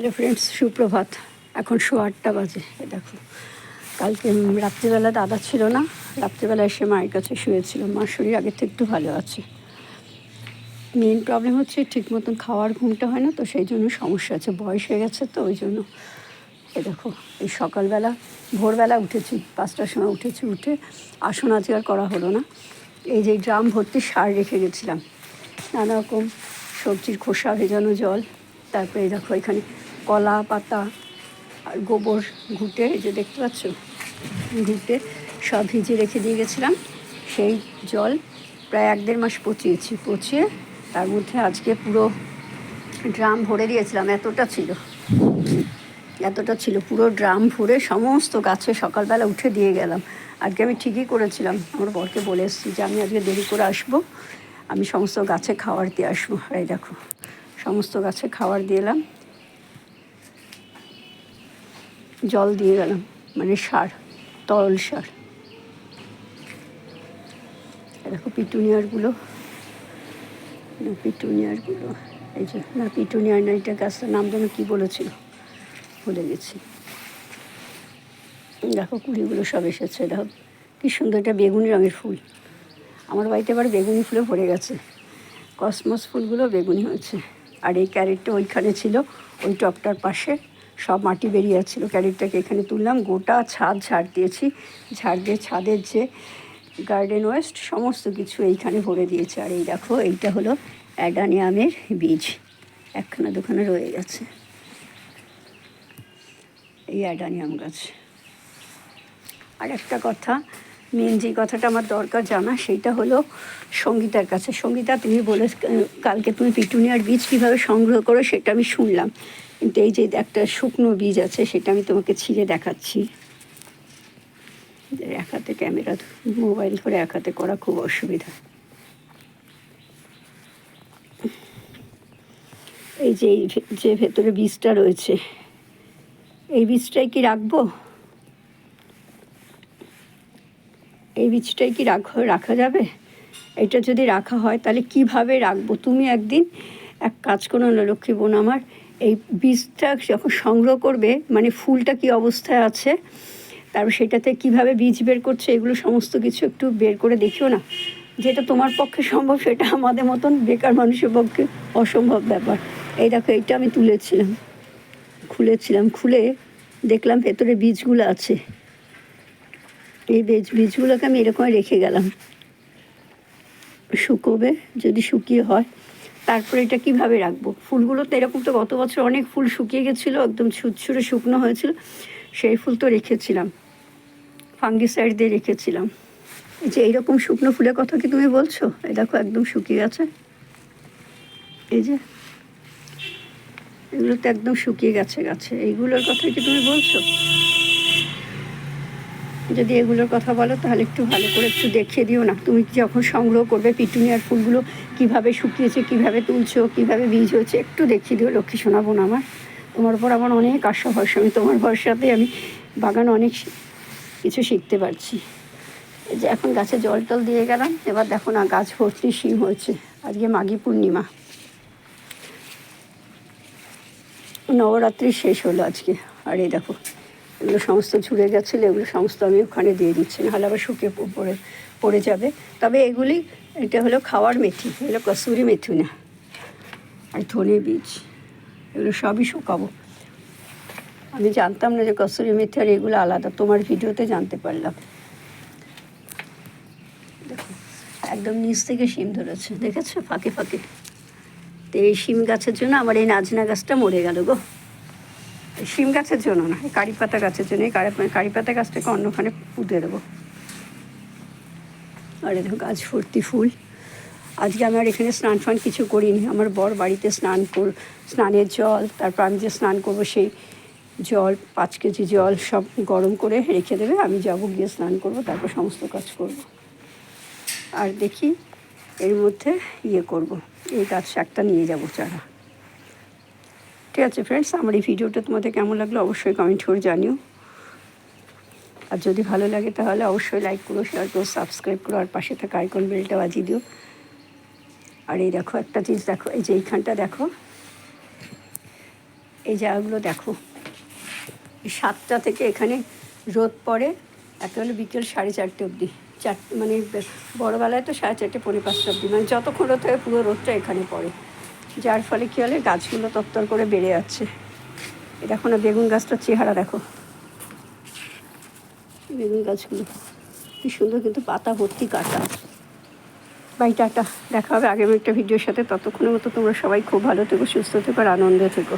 Hello friends সুপ্রভাত। এখন show আটটা বাজে দেখো। কালকে রাত্রিবেলা দাদা ছিল না, রাত্রিবেলা এসে মায়ের কাছে শুয়েছিল। মার শরীর আগের থেকে একটু ভালো আছে। মেন প্রবলেম হচ্ছে ঠিক মতন খাওয়ার ঘুমটা হয় না, তো সেই জন্য সমস্যা আছে, বয়স হয়ে গেছে তো, ওই জন্য। এ দেখো, এই সকালবেলা, ভোরবেলা উঠেছি, পাঁচটার সময় উঠেছি, উঠে আসন আজকে আর করা হলো না। এই যে ড্রাম ভর্তি সার রেখে গেছিলাম। নানা রকম সবজির খোসা, ভেজানো জল, তারপরে দেখো এখানে কলা, পাতা আর গোবর ঘুটে, এই যে দেখতে পাচ্ছ? ঘুটে সব ভিজিয়ে রেখে দিয়ে গেছিলাম। সেই জল প্রায় এক দেড় মাস পচিয়েছি। পচিয়ে তার মধ্যে আজকে পুরো ড্রাম ভরে দিয়েছিলাম। এতটা ছিল। এতটা ছিল। পুরো ড্রাম ভরে সমস্ত গাছে সকালবেলা উঠে দিয়ে গেলাম। আজকে আমি ঠিকই করেছিলাম। আমার বরকে বলে এসেছি যে, আমি আজকে দেরি করে আসব। আমি সমস্ত গাছে খাবার দিয়ে আসব। এই দেখো, সমস্ত গাছে খাবার দিয়ে এলাম। জল দিয়ে গেলাম মানে সার, তরল সার। দেখো পিটুনিয়ারগুলো পিটুনিয়ারগুলো, এই যে, না পিটুনিয়ার না, এটা গাছটার নাম যেন কী বলেছিল, ভুলে গেছি। দেখো কুড়িগুলো সব এসেছে, দেখো কি সুন্দর একটা বেগুনি রঙের ফুল। আমার বাড়িতে আবার বেগুনি ফুলে ভরে গেছে। কসমস ফুলগুলো বেগুনি হয়েছে। আর এই ক্যারেটটা ওইখানে ছিল, ওই টপটার পাশে। সব মাটি বেরিয়ে যাচ্ছিল ক্যারেটটাকে। এখানে তুললাম, গোটা ছাদ ঝাড় দিয়েছি। ঝাড় দিয়ে ছাদের যে গার্ডেন ওয়েস্ট সমস্ত কিছু এইখানে ভরে দিয়েছে। আর এই দেখো, এইটা হলো অ্যাডানিয়ামের বীজ। একখানা দুখানা রয়ে গেছে। এই অ্যাডানিয়াম গাছ। আর একটা কথা, মেন যে কথাটা আমার দরকার জানা, সেইটা হলো সঙ্গীতার কাছে। সঙ্গীতা, তুমি বলে, কালকে তুমি পিটুনিয়ার বীজ কীভাবে সংগ্রহ করো, সেটা আমি শুনলাম। কিন্তু এই যে একটা শুকনো বীজ আছে, সেটা আমি তোমাকে ছিঁড়ে দেখাচ্ছি। এক হাতে ক্যামেরা, মোবাইল ধরে এক হাতে করা খুব অসুবিধা। এই যে যে ভেতরে বীজটা রয়েছে, এই বীজটাই কি রাখব? এই বীজটাই কি রাখ, রাখা যাবে? এটা যদি রাখা হয়, তাহলে কীভাবে রাখব? তুমি একদিন এক কাজ করো না, লক্ষ্মী বোন আমার এই বীজটা যখন সংগ্রহ করবে মানে ফুলটা কি অবস্থায় আছে, তারপর সেটাতে কীভাবে বীজ বের করছে, এগুলো সমস্ত কিছু একটু বের করে দেখিও না। যেটা তোমার পক্ষে সম্ভব, সেটা আমাদের মতন বেকার মানুষের পক্ষে অসম্ভব ব্যাপার। এই দেখো, এইটা আমি তুলেছিলাম, খুলেছিলাম, খুলে দেখলাম ভেতরে বীজগুলো আছে। এই বীজ, বীজগুলোকে আমি এরকম রেখে গেলাম। শুকোবে, যদি শুকিয়ে হয়। তারপরে এটা কীভাবে রাখব? ফুলগুলো তো এরকম তো গত বছর অনেক ফুল শুকিয়ে গেছিল, একদম ছুটছুড়ে শুকনো হয়েছিল। সেই ফুল তো রেখেছিলাম। ফাঙ্গিসাইড দিয়ে রেখেছিলাম। এই যে এইরকম শুকনো ফুলের কথা কি তুমি বলছো? এই দেখো একদম শুকিয়ে গেছে। এই যে, এগুলো তো একদম শুকিয়ে গেছে গাছে। এইগুলোর কথা কি তুমি বলছো? যদি এগুলোর কথা বলো, তাহলে একটু ভালো করে একটু দেখিয়ে দিও না। তুমি যখন সংগ্রহ করবে পিটুনিয়ার ফুলগুলো, কীভাবে শুকিয়েছে, কীভাবে তুলছো, কীভাবে বীজ হয়েছে, একটু দেখিয়ে দিও লক্ষ্মী শোনাবো না আমার। তোমার উপর আমার অনেক আশা, ভরসা। আমি তোমার ভরসাতে আমি বাগান অনেক কিছু শিখতে পারছি। যে এখন গাছে জল টল দিয়ে গেলাম, এবার দেখো না, গাছ ভর্তি শিম হয়েছে। আজকে মাঘী পূর্ণিমা। নবরাত্রি শেষ হলো আজকে। আর এই দেখো এগুলো সমস্ত ঝুড়ে গেছিল এগুলো সমস্ত আমি ওখানে দিয়ে দিচ্ছি, নাহলে আবার শুকিয়ে পড়ে পড়ে যাবে। তবে এগুলি, এটা হলো খাওয়ার মেথি এগুলো কসুরি মেথি না, আর ধনে বীজ, এগুলো সবই শুকাবো। আমি জানতাম না যে কসুরি মেথি আর এগুলো আলাদা, তোমার ভিডিওতে জানতে পারলাম। দেখো, একদম নিচ থেকে শিম ধরেছে, দেখেছ? ফাঁকে ফাঁকে। তো এই শিম গাছের জন্য আমার এই নাজনা গাছটা মরে গেল গো। শিম গাছের জন্য না কারি পাতা গাছের জন্য, এই কারি পাতা গাছটাকে অন্যখানে পুঁতে দেবো। আর দেখো গাছ ভর্তি ফুল। আজকে আমি আর এখানে স্নান ফান কিছু করিনি। আমার বর বাড়িতে স্নান কর স্নানের জল, তারপর আমি যে স্নান করব সেই জল, পাঁচ কেজি জল সব গরম করে রেখে দেবে। আমি যাব গিয়ে স্নান করব, তারপর সমস্ত কাজ করব। আর দেখি এর মধ্যে ইয়ে করব। এই গাছ একটা নিয়ে যাব চারা। ঠিক আছে ফ্রেন্ডস আমার এই ভিডিওটা তোমাদের কেমন লাগল অবশ্যই কমেন্ট করে জানিও। আর যদি ভালো লাগে তাহলে অবশ্যই লাইক করো শেয়ার করো সাবস্ক্রাইব করো, আর পাশে থাকা আইকন বেলটা বাজিয়ে দিও। আর এই দেখো একটা জিনিস দেখো, এই যে এইখানটা দেখো, এই জায়গাগুলো দেখো। সাতটা থেকে এখানে রোদ পড়ে একেবারে বিকেল সাড়ে চারটে অবধি। চার মানে বড়োবেলায় তো সাড়ে চারটে, পৌনে পাঁচটা অবধি। মানে যতক্ষণ রোদ থাকে পুরো রোদটা এখানে পড়ে। যার ফলে কী হলে? গাছগুলো তত্তর করে বেড়ে যাচ্ছে। এটা এখন বেগুন গাছটার চেহারা দেখো। বেগুন গাছগুলো। কি সুন্দর কিন্তু পাতা ভর্তি কাটা। Bye tata. দেখা হবে আগামী একটা ভিডিওর সাথে। ততক্ষণের মতো তোমরা সবাই খুব ভালো থেকো, সুস্থ থেকো, আর আনন্দে থেকো।